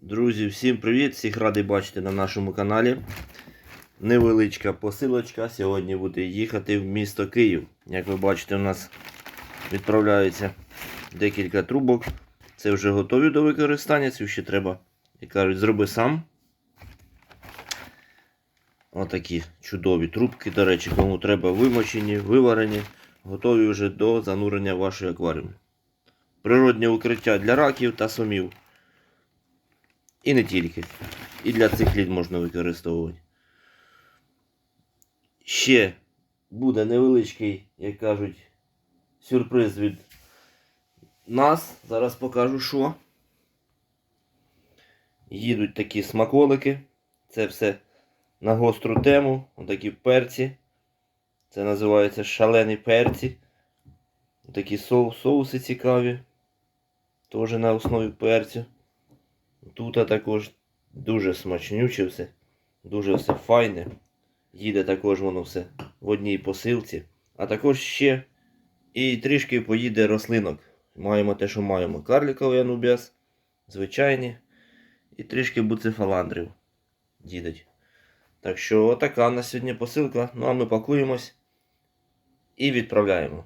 Друзі, всім привіт! Всіх радий бачити на нашому каналі. Невеличка посилочка. Сьогодні буде їхати в місто Київ. Як ви бачите, у нас відправляється декілька трубок. Це вже готові до використання. Це ще треба, як кажуть, зроби сам. Отакі чудові трубки, до речі, кому треба вимочені, виварені, готові вже до занурення в вашої акваріуму. Природнє укриття для раків та сомів. І не тільки. І для цих літ можна використовувати. Ще буде невеличкий, як кажуть, сюрприз від нас. Зараз покажу що. Їдуть такі смаколики. Це все на гостру тему. Отакі перці. Це називається шалені перці. Такі соус, соуси цікаві. Теж на основі перцю. Тут також дуже смачнюче все. Дуже все файне. Їде також воно все в одній посилці. А також ще і трішки поїде рослинок. Маємо те, що маємо. Карліковий анубіас, звичайні. І трішки буцефаландрів їдуть. Так що отака на сьогодні посилка. Ну а ми пакуємось і відправляємо.